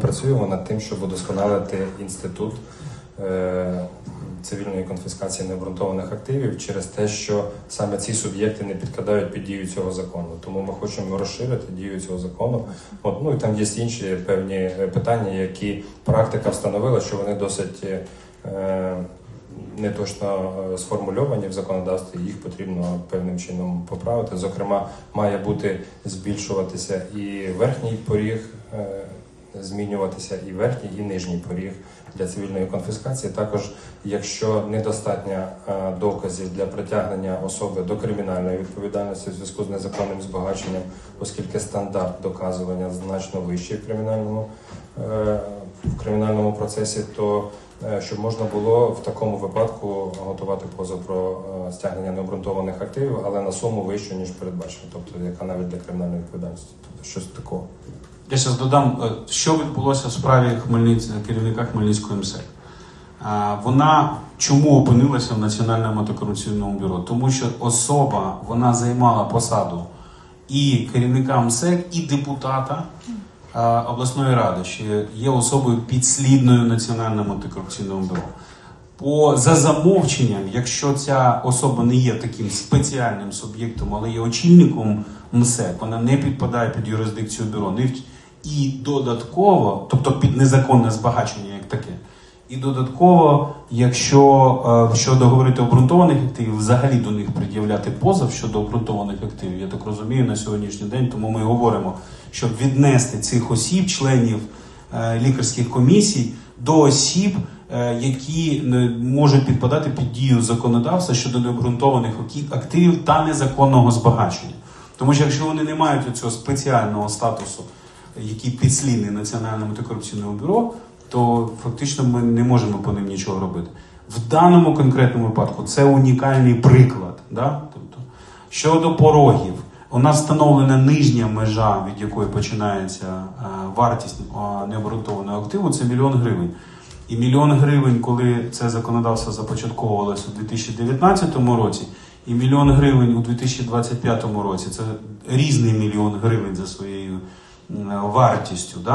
Працюємо над тим, щоб удосконалити інститут е, цивільної конфіскації необґрунтованих активів через те, що саме ці суб'єкти не підкладають під дію цього закону. Тому ми хочемо розширити дію цього закону. От, ну і там є інші певні е, питання, які практика встановила, що вони досить. Е, не точно сформульовані в законодавстві, їх потрібно певним чином поправити. Зокрема, має бути збільшуватися і верхній поріг, змінюватися і верхній, і нижній поріг для цивільної конфіскації. Також, якщо недостатньо е, доказів для притягнення особи до кримінальної відповідальності в зв'язку з незаконним збагаченням, оскільки стандарт доказування значно вищий в кримінальному е, в кримінальному процесі, то е, щоб можна було в такому випадку готувати позов про стягнення необґрунтованих активів, але на суму вищу ніж передбачено, тобто яка навіть для кримінальної відповідальності, тобто щось такого. Я зараз додам, е, що відбулося в справі Хмельниць... керівника Хмельницької МСЕК. Е, Вона чому опинилася в Національному антикорупційному бюро? Тому що особа вона займала посаду і керівника МСЕК, і депутата е, обласної ради, що є особою підслідною Національному антикорупційному бюро. По за замовченням, якщо ця особа не є таким спеціальним суб'єктом, але є очільником МСЕК, вона не підпадає під юрисдикцію бюро. Не І додатково, тобто під незаконне збагачення як таке. І додатково, якщо е, щодо говорити обґрунтованих активів, взагалі до них пред'являти позов щодо обґрунтованих активів, я так розумію, на сьогоднішній день, тому ми говоримо, щоб віднести цих осіб, членів е, лікарських комісій, до осіб, е, які можуть підпадати під дію законодавства щодо необґрунтованих активів та незаконного збагачення. Тому що якщо вони не мають цього спеціального статусу, який підслідний Національному антикорупційному бюро, то фактично ми не можемо по ним нічого робити. В даному конкретному випадку це унікальний приклад. Да? Тобто, щодо порогів, у нас встановлена нижня межа, від якої починається е, вартість е, необґрунтованого активу, це мільйон гривень. І мільйон гривень, коли це законодавство започатковувалося у 2019 році, і мільйон гривень у 2025 році це різний мільйон гривень за своєю вартістю. Да?